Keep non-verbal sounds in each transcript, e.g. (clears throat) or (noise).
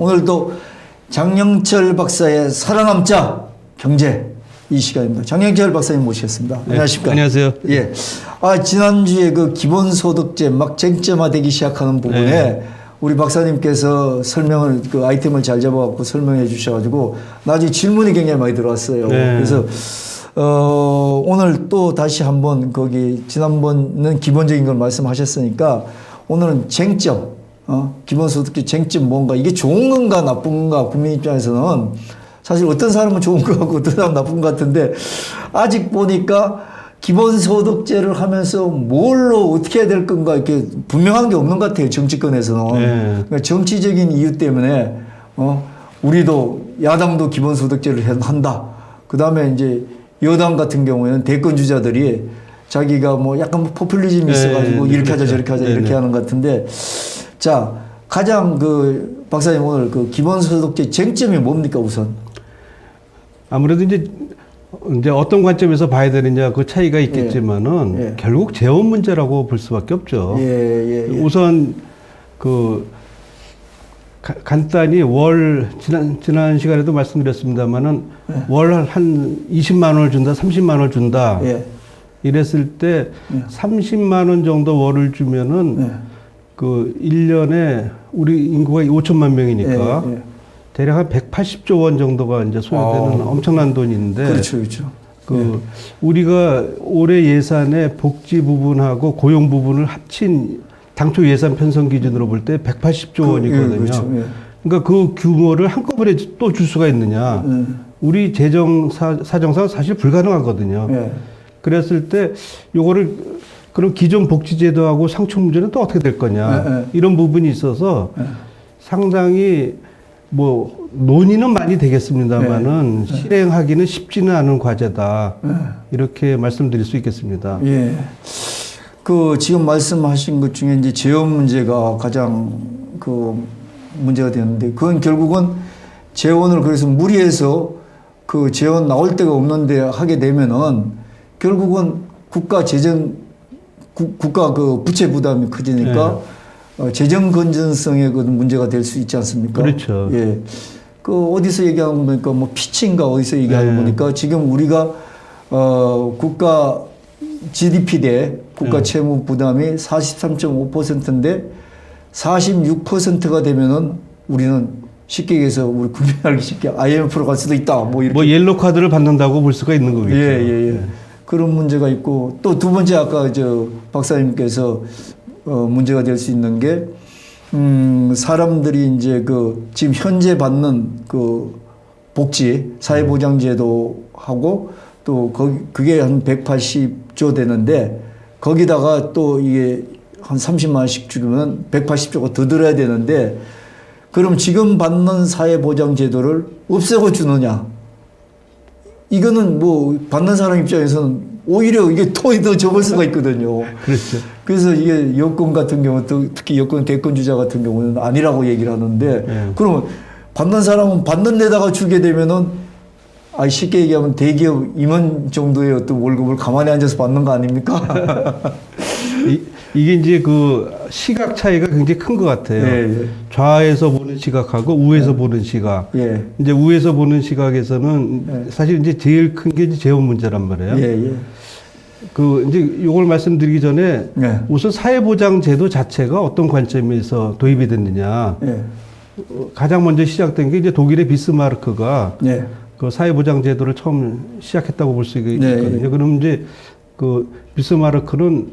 오늘도 장영철 박사의 살아남자 경제 이 시간입니다. 장영철 박사님 모시겠습니다. 네, 안녕하십니까? 안녕하세요. 예. 아, 지난주에 그 기본소득제 막 쟁점화되기 시작하는 부분에 네. 우리 박사님께서 설명을 그 아이템을 잘 잡아갖고 설명해 주셔가지고 나중에 질문이 굉장히 많이 들어왔어요. 네. 그래서 어, 오늘 또 다시 한번 거기 지난번은 기본적인 걸 말씀하셨으니까 오늘은 쟁점, 어, 기본소득제 쟁점 뭔가 이게 좋은 건가 나쁜 건가 국민 입장에서는 사실 어떤 사람은 좋은 거 같고 어떤 사람은 나쁜 것 같은데 아직 보니까 기본소득제를 하면서 뭘로 어떻게 해야 될 건가 이렇게 분명한 게 없는 것 같아요 정치권에서는 네. 그러니까 정치적인 이유 때문에 어 우리도 야당도 기본소득제를 해- 한다 그 다음에 이제 여당 같은 경우에는 대권 주자들이 자기가 뭐 약간 포퓰리즘이 네, 있어가지고 네, 이렇게 하자 그렇죠. 저렇게 하자 네, 이렇게 네. 하는 것 같은데 자 가장 그 박사님 오늘 그 기본소득제 쟁점이 뭡니까 우선 아무래도 이제 이제 어떤 관점에서 봐야 되느냐 그 차이가 있겠지만은 예. 예. 결국 재원 문제라고 볼 수밖에 없죠. 예, 예, 예. 우선 그 가- 간단히 월 지난 지난 시간에도 말씀드렸습니다만은 예. 월한 20만 원을 준다, 30만 원을 준다. 예. 이랬을 때 예. 30만 원 정도 월을 주면은 예. 그 1년에 우리 인구가 5천만 명이니까 예, 예. 대략 한 180조 원 정도가 이제 소요되는 아. 엄청난 돈인데 그렇죠, 그렇죠. 그 우리가 올해 예산의 복지 부분하고 고용 부분을 합친 당초 예산 편성 기준으로 볼 때 180조 그, 원이거든요. 예, 그렇죠. 예. 그러니까 그 규모를 한꺼번에 또 줄 수가 있느냐? 예. 우리 재정 사, 사정상 사실 불가능하거든요. 예. 그랬을 때 요거를 그럼 기존 복지제도하고 상충 문제는 또 어떻게 될 거냐 예, 예. 이런 부분이 있어서 예. 상당히 뭐 논의는 많이 되겠습니다만은 네. 실행하기는 쉽지는 않은 과제다 이렇게 말씀드릴 수 있겠습니다. 예. 그 지금 말씀하신 것 중에 이제 재원 문제가 가장 그 문제가 되는데 그건 결국은 재원을 그래서 무리해서 그 재원 나올 데가 없는데 하게 되면은 결국은 국가 재정 국, 국가 그 부채 부담이 커지니까 어, 재정 건전성의 그 문제가 될 수 있지 않습니까? 그렇죠. 예. 그 어디서 얘기하는 거 보니까 뭐 피치인가 어디서 얘기하는 네. 거니까 지금 우리가 어 국가 GDP 대 국가 네. 채무 부담이 43.5%인데 46%가 되면은 우리는 쉽게 얘기해서 우리 국민 알기 쉽게 IMF로 갈 수도 있다. 뭐 이렇게 뭐 옐로 카드를 받는다고 볼 수가 있는 거겠죠. 예, 예, 예. 그런 문제가 있고 또 두 번째 아까 저 박사님께서 어 문제가 될 수 있는 게 음, 사람들이 이제 그 지금 현재 받는 그 복지 사회보장제도하고 또 거기 그게 한 180조 되는데 거기다가 또 이게 한 30만 원씩 주면 180조가 더 들어야 되는데 그럼 지금 받는 사회보장제도를 없애고 주느냐? 이거는 뭐 받는 사람 입장에서는 오히려 이게 돈이 더 적을 수가 있거든요. 그렇죠. 그래서 이게 여권 같은 경우 또 특히 여권 대권 주자 같은 경우는 아니라고 얘기를 하는데 예. 그러면 받는 사람은 받는 데다가 주게 되면은 아 쉽게 얘기하면 대기업 임원 정도의 어떤 월급을 가만히 앉아서 받는 거 아닙니까? (laughs) 이, 이게 이제 그 시각 차이가 굉장히 큰 것 같아요. 예, 좌에서 보는 시각하고 우에서 보는 시각. 예. 이제 우에서 보는 시각에서는 네. 사실 이제 제일 큰게 이제 재원 문제란 말이에요. 예, 예. 그 이제 요걸 말씀드리기 전에 네. 우선 사회보장 제도 자체가 어떤 관점에서 도입이 됐느냐. 예. 어, 가장 먼저 시작된 게 이제 독일의 비스마르크가 예. 그 사회보장 제도를 처음 시작했다고 볼 수 있거든요. 네. 그럼 이제 그 비스마르크는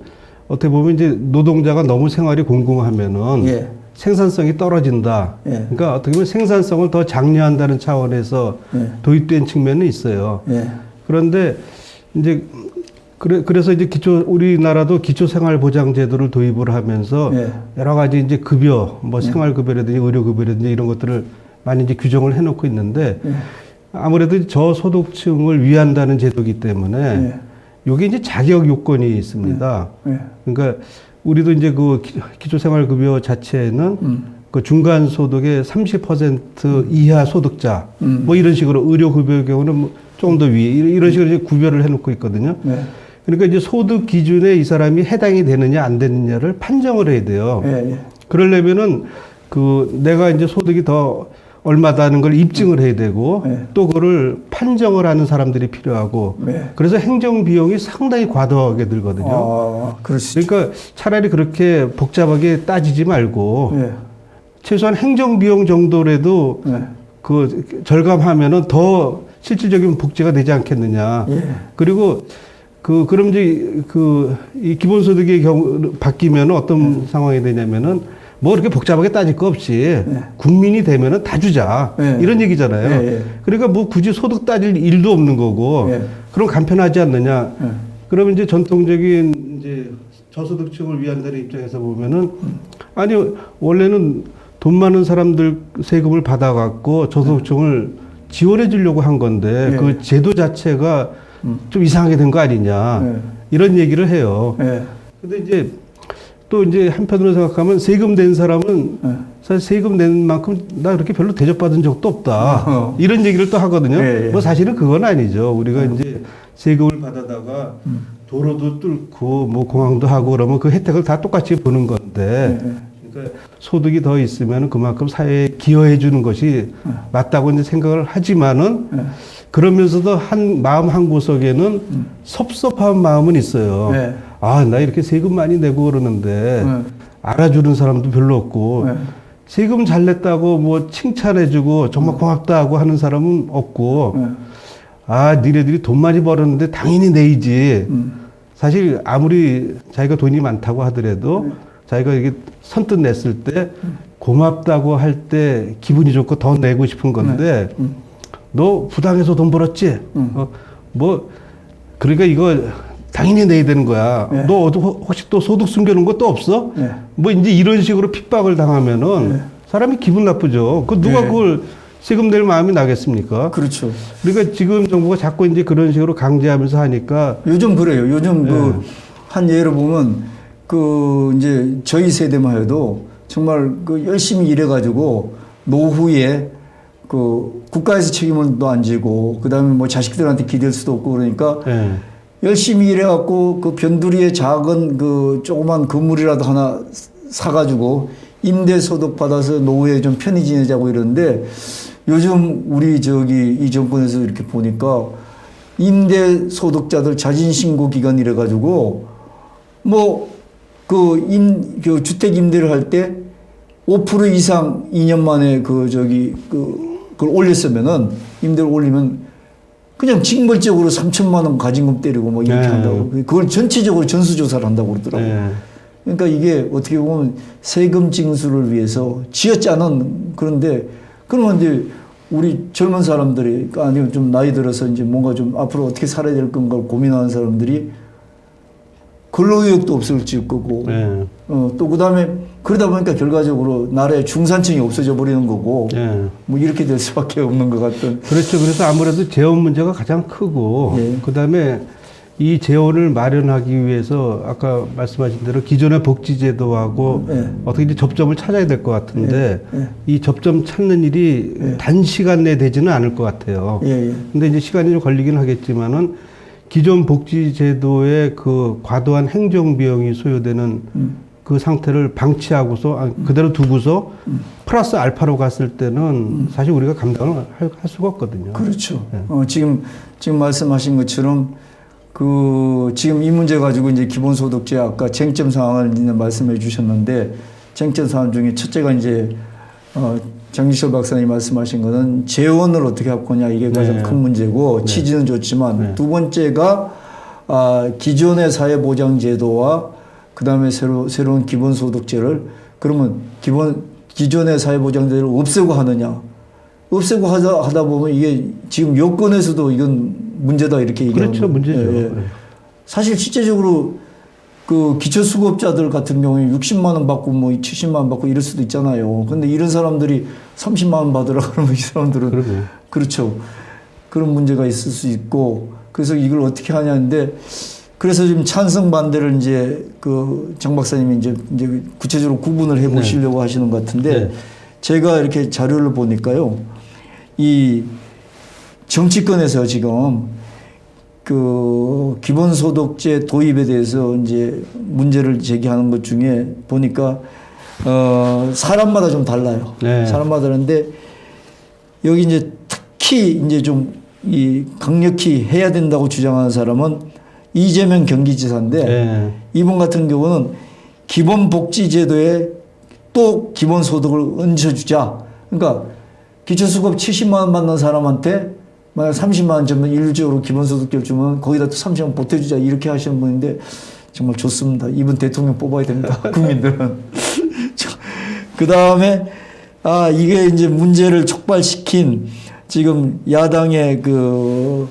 어떻게 보면 이제 노동자가 너무 생활이 공공하면은 예. 생산성이 떨어진다. 예. 그러니까 어떻게 보면 생산성을 더 장려한다는 차원에서 예. 도입된 측면은 있어요. 예. 그런데 이제 그래, 그래서 이제 기초 우리나라도 기초생활보장제도를 도입을 하면서 예. 여러 가지 이제 급여, 뭐 생활급여라든지 의료급여라든지 이런 것들을 많이 이제 규정을 해놓고 있는데 예. 아무래도 저소득층을 위한다는 제도이기 때문에 예. 요게 이제 자격 요건이 있습니다. 예. 그러니까 우리도 이제 그 기- 기초생활급여 자체는 음. 그 중간 소득의 30% 이하 소득자 음. 뭐 이런 식으로 의료급여의 경우는 뭐 조금 더 위에 이런 이런 식으로 이제 구별을 해놓고 있거든요. 네. 그러니까 이제 소득 기준에 이 사람이 해당이 되느냐 안 되느냐를 판정을 해야 돼요. 예. 예. 그러려면은 그 내가 이제 소득이 더 얼마다는 걸 입증을 해야 되고 네. 또 그거를 판정을 하는 사람들이 필요하고 네. 그래서 행정 비용이 상당히 과도하게 들거든요. 아. 그러니까 차라리 그렇게 복잡하게 따지지 말고 예. 최소한 행정 비용 정도라도 예. 그 절감하면은 더 실질적인 복지가 되지 않겠느냐. 예. 그리고 그 그럼 이제 그 이 기본소득의 경우 바뀌면 어떤 네. 상황이 되냐면은 뭐 이렇게 복잡하게 따질 거 없이 국민이 되면은 다 주자 네. 이런 얘기잖아요. 예, 예. 그러니까 뭐 굳이 소득 따질 일도 없는 거고 예. 그럼 간편하지 않느냐. 예. 그러면 이제 전통적인 이제 저소득층을 위한다는 입장에서 보면은 아니 원래는 돈 많은 사람들 세금을 받아갖고 저소득층을 지원해 주려고 한 건데 네. 그 제도 자체가 좀 이상하게 된 거 아니냐 네. 이런 얘기를 해요. 예. 근데 이제 또 이제 한편으로 생각하면 세금 낸 사람은 예. 사실 세금 낸 만큼 나 그렇게 별로 대접받은 적도 없다. 어. 이런 얘기를 또 하거든요. 예, 예. 뭐 사실은 그건 아니죠. 우리가 이제 세금을 받아다가 음. 도로도 뚫고 뭐 공항도 하고 그러면 그 혜택을 다 똑같이 보는 건데 예, 예. 그러니까 소득이 더 있으면 그만큼 사회에 기여해 주는 것이 맞다고 이제 생각을 하지만은 예. 그러면서도 한 마음 한 구석에는 섭섭한 마음은 있어요. 네. 아, 나 이렇게 세금 많이 내고 그러는데 네. 알아주는 사람도 별로 없고 네. 세금 잘 냈다고 뭐 칭찬해주고 정말 고맙다 하고 하는 사람은 없고 예. 아, 니네들이 돈 많이 벌었는데 당연히 내야지. 음. 사실 아무리 자기가 돈이 많다고 하더라도 자기가 이게 선뜻 냈을 때 고맙다고 할 때 기분이 좋고 더 내고 싶은 건데 음. 너 부당해서 돈 벌었지? 음. 어, 뭐 그러니까 이거 당연히 내야 되는 거야. 네. 너 혹- 혹시 또 소득 숨겨놓은 것도 없어? 네. 뭐 이제 이런 식으로 핍박을 당하면은 네. 사람이 기분 나쁘죠. 그 누가 네. 그걸 세금 낼 마음이 나겠습니까? 그렇죠. 그러니까 지금 정부가 자꾸 이제 그런 식으로 강제하면서 하니까 요즘 그래요. 요즘 네. 그한 예를 보면 그 이제 저희 세대만 해도 정말 그 열심히 일해가지고 노후에 그 국가에서 책임을 또 안 지고 그다음에 뭐 자식들한테 기댈 수도 없고 그러니까 예. 열심히 일해갖고 그 변두리에 작은 그 조그만 건물이라도 하나 사가지고 임대 소득 받아서 노후에 좀 편히 지내자고 이러는데 요즘 우리 저기 이 정권에서 이렇게 보니까 임대 소득자들 자진 신고 기간 이래 가지고 뭐 뭐그임 그 주택 임대를 할 때 5% 이상 2년 만에 그 저기 그 그걸 올렸으면은 임대를 올리면 그냥 징벌적으로 3천만 원 가진금 때리고 뭐 이렇게 네. 한다고 그걸 전체적으로 전수조사를 한다고 그러더라고요. 예. 그러니까 이게 어떻게 보면 세금 징수를 위해서 지어짜는 그런데 그러면 이제 우리 젊은 사람들이 아니면 좀 나이 들어서 이제 뭔가 좀 앞으로 어떻게 살아야 될 건가를 고민하는 사람들이 근로의욕도 없을지 거고 예. 어, 또 그다음에 그러다 보니까 결과적으로 나라의 중산층이 없어져 버리는 거고 예. 뭐 이렇게 될 수밖에 없는 것 같은 그렇죠. 그래서 아무래도 재원 문제가 가장 크고 예. 그다음에 이 재원을 마련하기 위해서 아까 말씀하신 대로 기존의 복지제도하고 예. 어떻게 이제 접점을 찾아야 될 것 같은데 예. 예. 이 접점 찾는 일이 예. 단시간 내에 되지는 않을 것 같아요. 예, 예. 근데 이제 시간이 좀 걸리긴 하겠지만은 기존 복지제도의 그 과도한 행정 비용이 소요되는 음. 그 상태를 방치하고서 아, 그대로 두고서 플러스 알파로 갔을 때는 사실 우리가 감당을 할, 할 수가 없거든요. 그렇죠. 예. 어, 지금 지금 말씀하신 것처럼 그 지금 이 문제 가지고 이제 기본소득제 아까 쟁점 사항을 이제 말씀해 주셨는데 쟁점 사항 중에 첫째가 이제 어, 장기철 박사님 말씀하신 거는 재원을 어떻게 할 거냐 이게 가장 네. 큰 문제고 네. 취지는 좋지만 네. 두 번째가 아, 기존의 사회보장제도와 그 다음에 새로 새로운 기본소득제를 그러면 기본 기존의 사회보장제를 없애고 하느냐 없애고 하다, 하다 보면 이게 지금 여건에서도 이건 문제다 이렇게 얘기하는 그렇죠. 문제죠. 예, 예. 네. 사실 실제적으로 그 기초수급자들 같은 경우에 60만 원 받고 뭐 70만 원 받고 이럴 수도 있잖아요. 근데 이런 사람들이 30만 원 받으라 (laughs) 그러면 이 사람들은 그러게. 그렇죠. 그런 문제가 있을 수 있고 그래서 이걸 어떻게 하냐는데 그래서 지금 찬성 반대를 이제 그장 박사님이 이제 이제 구체적으로 구분을 해 보시려고 하시는 것 같은데 네. 제가 이렇게 자료를 보니까요. 이 정치권에서 지금 그 기본소득제 도입에 대해서 이제 문제를 제기하는 것 중에 보니까 어, 사람마다 좀 달라요. 네. 사람마다 다른데 여기 이제 특히 이제 좀 이 강력히 해야 된다고 주장하는 사람은 이재명 경기지사인데 네. 이분 같은 경우는 기본복지제도에 또 기본소득을 얹어주자. 그러니까 기초수급 70만 원 받는 사람한테 만약 30만 원 주면 일률적으로 기본소득을 주면 거기다 또 30만 원 보태주자 이렇게 하시는 분인데 정말 좋습니다. 이분 대통령 뽑아야 됩니다. (laughs) 국민들은. (laughs) 그 다음에 아 이게 이제 문제를 촉발시킨 지금 야당의 그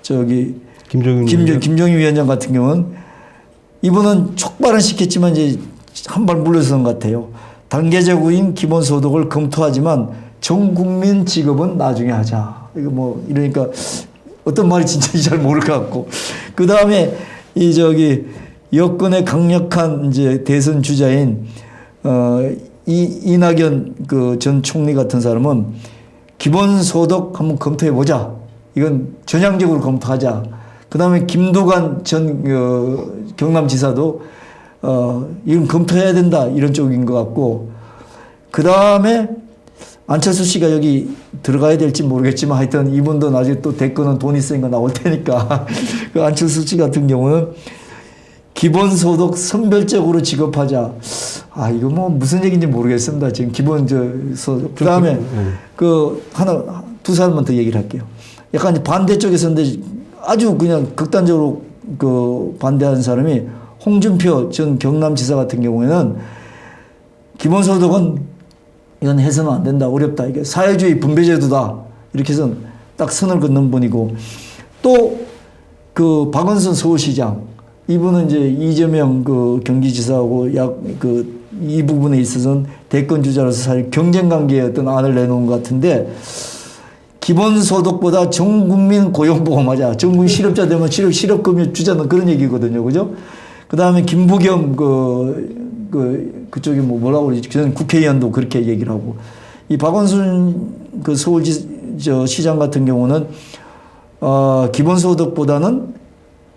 저기 김종인 김. 김정희 위원장 같은 경우는 이분은 촉발은 시켰지만 이제 한 발 물러서는 것 같아요. 단계적인 기본소득을 검토하지만 전 국민 지급은 나중에 하자. 이거 뭐 이러니까 어떤 말이 진짜인지 잘 모를 것 같고 그 다음에 이 저기 여권의 강력한 이제 대선 주자인 어이 이낙연 그 전 총리 같은 사람은 기본 소득 한번 검토해 보자. 이건 전향적으로 검토하자. 그 다음에 김두관 전 어, 경남지사도 어, 이건 검토해야 된다. 이런 쪽인 것 같고. 그 다음에 안철수 씨가 여기 들어가야 될지 모르겠지만 하여튼 이분도 나중에 또 대권은 돈 있으니까 나올 테니까. (laughs) 그 안철수 씨 같은 경우는 기본소득 선별적으로 지급하자. 아, 이거 뭐 무슨 얘기인지 모르겠습니다. 지금 기본 저 소득. 그 다음에 네. 그 하나 두 사람만 더 얘기를 할게요. 약간 이제 반대쪽에서 근데 아주 그냥 극단적으로 그 반대하는 사람이 홍준표 전 경남지사 같은 경우에는 기본소득은 이건 해서는 안 된다 어렵다 이게 사회주의 분배제도다 이렇게 해서 딱 선을 긋는 분이고 또 그 박원순 서울시장 이분은 이제 이재명 그 경기지사하고 약 그 이 부분에 있어서는 대권 주자로서 사실 경쟁 관계의 어떤 안을 내놓은 것 같은데 기본소득보다 전 국민 고용보험하자. 전 국민 실업자 되면 실업, 실업금융 주자는 그런 얘기거든요. 그죠? 그 다음에 김부겸 그, 그, 그쪽이 뭐 뭐라고 그러지? 전 국회의원도 그렇게 얘기를 하고. 이 박원순 그 서울지, 저 시장 같은 경우는 어, 기본소득보다는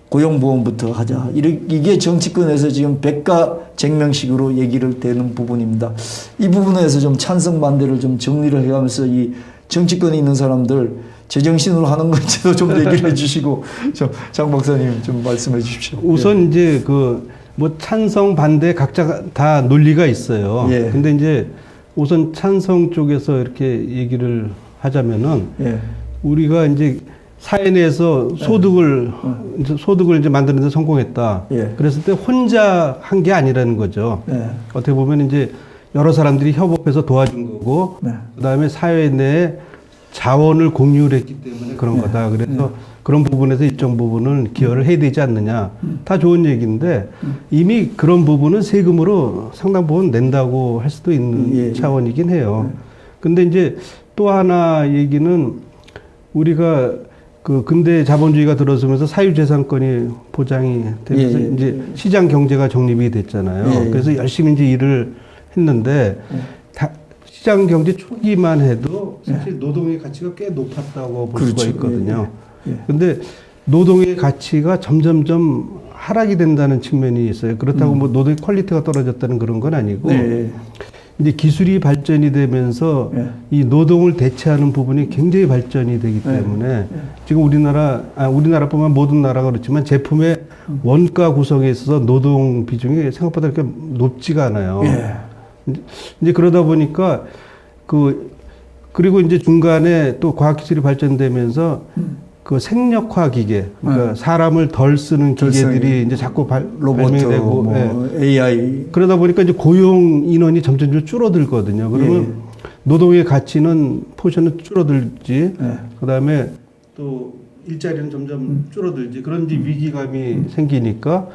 고용보험부터 하자. 이게 정치권에서 지금 백가쟁명식으로 얘기를 되는 부분입니다. 이 부분에서 좀 찬성 반대를 좀 정리를 해가면서 이 정치권에 있는 사람들 제정신으로 하는 건지도 좀 얘기를 해주시고 좀장 박사님 좀 말씀해 주십시오. 우선 이제 그 뭐 찬성 반대 각자 다 논리가 있어요. 예. 근데 이제 우선 찬성 쪽에서 이렇게 얘기를 하자면은 예. 예. 우리가 이제 사회 내에서 소득을 이제 소득을 이제 만드는데 성공했다. 예. 그랬을 때 혼자 한 게 아니라는 거죠. 예. 어떻게 보면 이제 여러 사람들이 협업해서 도와준 거고 네. 그다음에 사회 내에 자원을 공유를 했기 때문에 그런 네. 거다. 그래서 그런 부분에서 일정 부분은 기여를 해야 되지 않느냐. 음. 다 좋은 얘기인데 이미 그런 부분은 세금으로 상당 부분 낸다고 할 수도 있는 예, 예. 차원이긴 해요. 근데 이제 또 하나 얘기는 우리가 그 근대 자본주의가 들어서면서 사유재산권이 보장이 되면서 예, 예. 이제 시장 경제가 정립이 됐잖아요. 예, 예. 그래서 열심히 이제 일을 했는데 다 시장 경제 초기만 해도 사실 노동의 가치가 꽤 높았다고 볼 예. 그렇죠. 수가 있거든요. 예, 예. 근데 노동의 가치가 점점점 하락이 된다는 측면이 있어요. 그렇다고 뭐 노동의 퀄리티가 떨어졌다는 그런 건 아니고 음. 네. 이제 기술이 발전이 되면서 예. 이 노동을 대체하는 부분이 굉장히 발전이 되기 네. 때문에 지금 우리나라 아 우리나라뿐만 모든 나라가 그렇지만 제품의 음. 원가 구성에 있어서 노동 비중이 생각보다 그렇게 높지가 않아요. 예. 이제 그러다 보니까 그 그리고 이제 중간에 또 과학 기술이 발전되면서 그 생력화 기계 그러니까 음. 사람을 덜 쓰는 덜 기계들이 이제 자꾸 발, 로봇, 발명이 되고 뭐 예. AI 그러다 보니까 이제 고용 인원이 점점 좀 줄어들거든요. 그러면 예. 노동의 가치는 포션은 줄어들지. 예. 그다음에 또 일자리는 점점 줄어들지. 그런 이제 위기감이 생기니까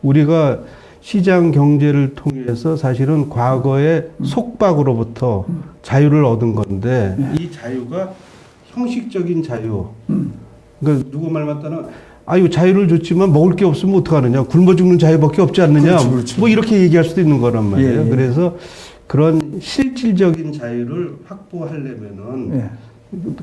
우리가 시장 경제를 통해서 사실은 과거의 속박으로부터 자유를 얻은 건데 이 자유가 형식적인 자유. 그러니까 누구 말 맞다나 아유 자유를 줬지만 먹을 게 없으면 어떡하느냐 굶어 죽는 자유밖에 없지 않느냐 그렇죠, 그렇죠. 뭐 이렇게 얘기할 수도 있는 거란 말이에요 예, 예. 그래서 그런 실질적인 자유를 확보하려면은 예.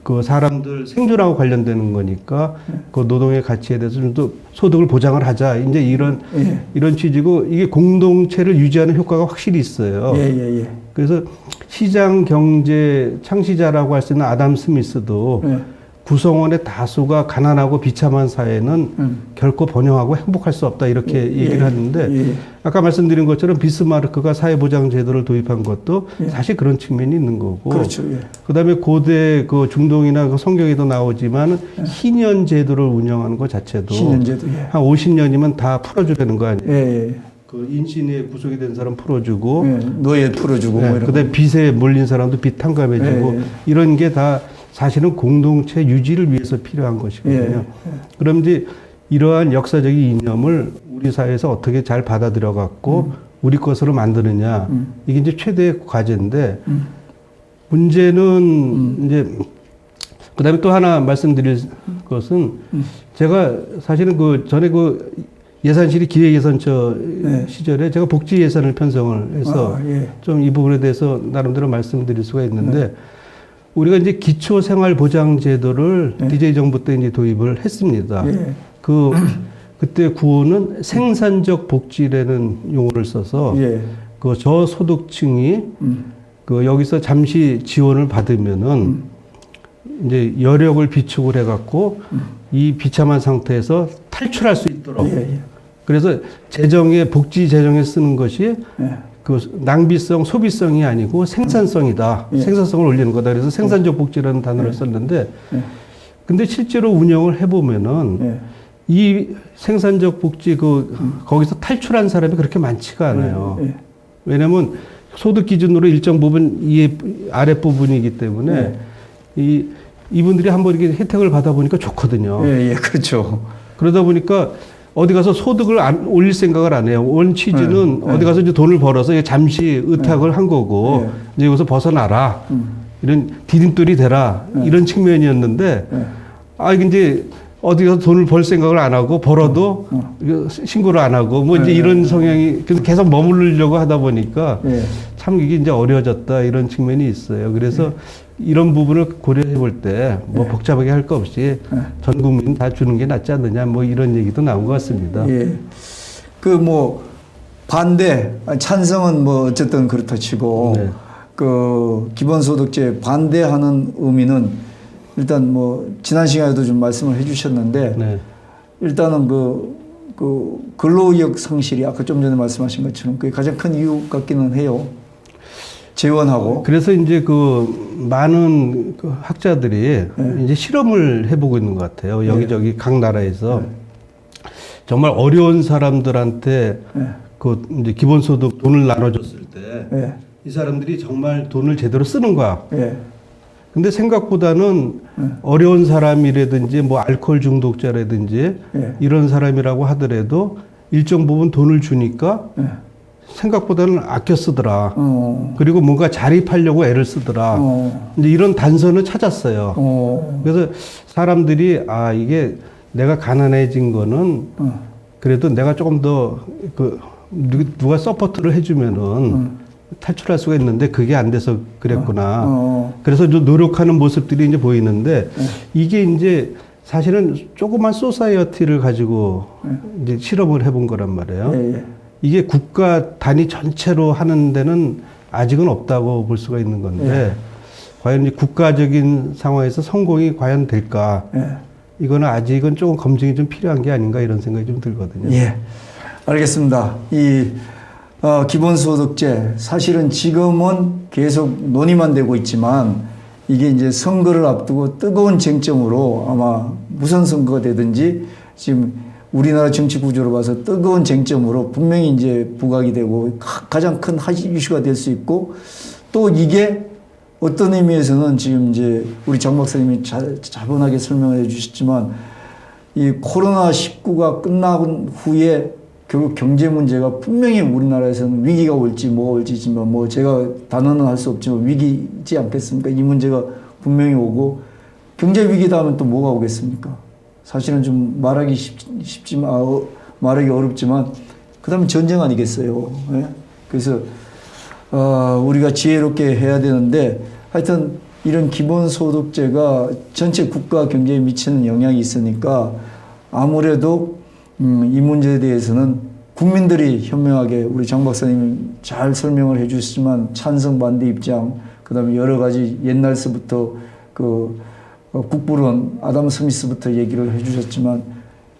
그 사람들 생존하고 관련되는 거니까 그 노동의 가치에 대해서 좀 더 소득을 보장을 하자. 이제 이런 예. 이런 취지고 이게 공동체를 유지하는 효과가 확실히 있어요. 예, 예, 예. 그래서 시장 경제 창시자라고 할 수 있는 아담 스미스도 예. 구성원의 다수가 가난하고 비참한 사회는 음. 결코 번영하고 행복할 수 없다 이렇게 예, 얘기를 예, 하는데 예. 아까 말씀드린 것처럼 비스마르크가 사회보장 제도를 도입한 것도 예. 사실 그런 측면이 있는 거고 그렇죠. 예. 그다음에 고대 그 중동이나 그 성경에도 나오지만 희년 제도를 운영하는 것 자체도 신현제도 예. 한 50년이면 다 풀어주려는 거 아니에요? 예, 예. 그 인신에 구속이 된 사람 풀어주고 예. 노예 풀어주고 뭐 네, 이런. 그다음에 빚에 몰린 사람도 빚 탕감해주고 예, 예. 이런 게 다 사실은 공동체 유지를 위해서 필요한 것이거든요. 예, 그럼 이제 이러한 역사적인 이념을 우리 사회에서 어떻게 잘 받아들여 갖고 우리 것으로 만드느냐 음. 이게 이제 최대의 과제인데 음. 문제는 이제 그다음에 또 하나 말씀드릴 것은 음. 제가 사실은 그 전에 그 예산실이 기획예산처 네. 시절에 제가 복지 예산을 편성을 해서 아, 예. 좀이 부분에 대해서 나름대로 말씀드릴 수가 있는데 우리가 이제 기초 생활 보장 제도를 네. DJ 정부 때 이제 도입을 했습니다. 예. 그 (clears throat) 그때 구호는 생산적 복지라는 용어를 써서 예. 그 저소득층이 음. 그 여기서 잠시 지원을 받으면은 이제 여력을 비축을 해갖고 이 비참한 상태에서 탈출할 수 있도록 예, 예. 그래서 재정에 복지 재정에 쓰는 것이 예. 그 낭비성, 소비성이 아니고 생산성이다. 예. 생산성을 올리는 거다. 그래서 생산적 복지라는 단어를 썼는데, 예. 근데 실제로 운영을 해보면은 예. 이 생산적 복지 그 거기서 탈출한 사람이 그렇게 많지가 않아요. 예. 왜냐하면 소득 기준으로 일정 부분 이 아랫 부분이기 때문에 예. 이 이분들이 한번 이렇게 혜택을 받아 보니까 좋거든요. 예, 예, 그렇죠. 그러다 보니까 어디 가서 소득을 안, 올릴 생각을 안 해요. 원 취지는 네, 네. 어디 가서 이제 돈을 벌어서 잠시 의탁을 한 거고 네. 이제 여기서 벗어나라. 음. 이런 디딤돌이 되라. 네. 이런 측면이었는데 예. 아 이게 이제 어디 가서 돈을 벌 생각을 안 하고 벌어도 어. 이거 신고를 안 하고 뭐 이제 네, 이런 성향이 그래서 계속 머무르려고 하다 보니까 예. 참 이게 이제 어려워졌다 이런 측면이 있어요. 그래서 이런 부분을 고려해 볼 때뭐 네. 복잡하게 할 거 없이 네. 전 국민 다 주는 게 낫지 않느냐 뭐 이런 얘기도 나온 것 같습니다. 예. 그 뭐 반대, 아, 찬성은 뭐 어쨌든 그렇다 치고 네. 그 기본소득제 반대하는 의미는 일단 뭐 지난 시간에도 좀 말씀을 해주셨는데 네. 일단은 그, 그 근로의욕 상실이 아까 좀 전에 말씀하신 것처럼 그게 가장 큰 이유 같기는 해요. 재원하고. 그래서 이제 그 많은 그 학자들이 네. 이제 실험을 해보고 있는 것 같아요. 여기저기 각 나라에서 네. 정말 어려운 사람들한테 예. 그 이제 기본소득 돈을 나눠줬을 때이 예. 사람들이 정말 돈을 제대로 쓰는 거야. 예. 근데 생각보다는 네. 어려운 사람이라든지 뭐 알코올 중독자라든지 예. 이런 사람이라고 하더라도 일정 부분 돈을 주니까 예. 생각보다는 아껴 쓰더라. 어. 그리고 뭔가 자립하려고 애를 쓰더라. 어. 이제 이런 단서는 찾았어요. 어. 그래서 사람들이 아 이게 내가 가난해진 거는 어. 그래도 내가 조금 더그 누가 서포트를 해주면은 음. 탈출할 수가 있는데 그게 안 돼서 그랬구나. 어. 그래서 좀 노력하는 모습들이 이제 보이는데 이게 이제 사실은 조그만 소사이어티를 가지고 이제 실험을 해본 거란 말이에요. 예. 예. 이게 국가 단위 전체로 하는 데는 아직은 없다고 볼 수가 있는 건데 예. 과연 이제 국가적인 상황에서 성공이 과연 될까? 예. 이거는 아직은 조금 검증이 좀 필요한 게 아닌가 이런 생각이 좀 들거든요. 예, 알겠습니다. 이 어, 기본소득제 사실은 지금은 계속 논의만 되고 있지만 이게 이제 선거를 앞두고 뜨거운 쟁점으로 아마 무선 선거가 되든지 지금 우리나라 정치 구조로 봐서 뜨거운 쟁점으로 분명히 이제 부각이 되고 가- 가장 큰 하시 이슈가 될 수 있고 또 이게 어떤 의미에서는 지금 이제 우리 정 박사님이 자, 자분하게 설명해 주셨지만 이 코로나 19가 끝나고 후에 결국 경제 문제가 분명히 우리나라에서는 위기가 올지 뭐 올지지만 뭐 제가 단언은 할 수 없지만 위기지 않겠습니까? 이 문제가 분명히 오고 경제 위기다 하면 또 뭐가 오겠습니까? 사실은 좀 말하기 쉽, 쉽지만 아, 어, 말하기 어렵지만 그다음에 전쟁 아니겠어요? 예? 그래서 어, 우리가 지혜롭게 해야 되는데 하여튼 이런 기본소득제가 전체 국가 경제에 미치는 영향이 있으니까 아무래도 음, 이 문제에 대해서는 국민들이 현명하게 우리 장 박사님 잘 설명을 해주셨지만 찬성 반대 입장 그다음에 여러 가지 옛날서부터 그 어, 국부론 아담 스미스부터 얘기를 해주셨지만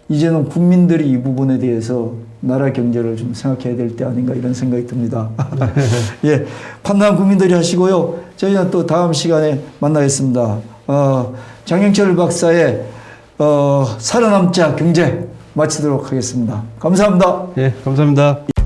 이제는 국민들이 이 부분에 대해서 나라 경제를 좀 생각해야 될 때 아닌가 이런 생각이 듭니다. (laughs) 예, 판단 국민들이 하시고요. 저희는 또 다음 시간에 만나겠습니다. 어, 장영철 박사의 어, 살아남자 경제 마치도록 하겠습니다. 감사합니다. 예, 감사합니다.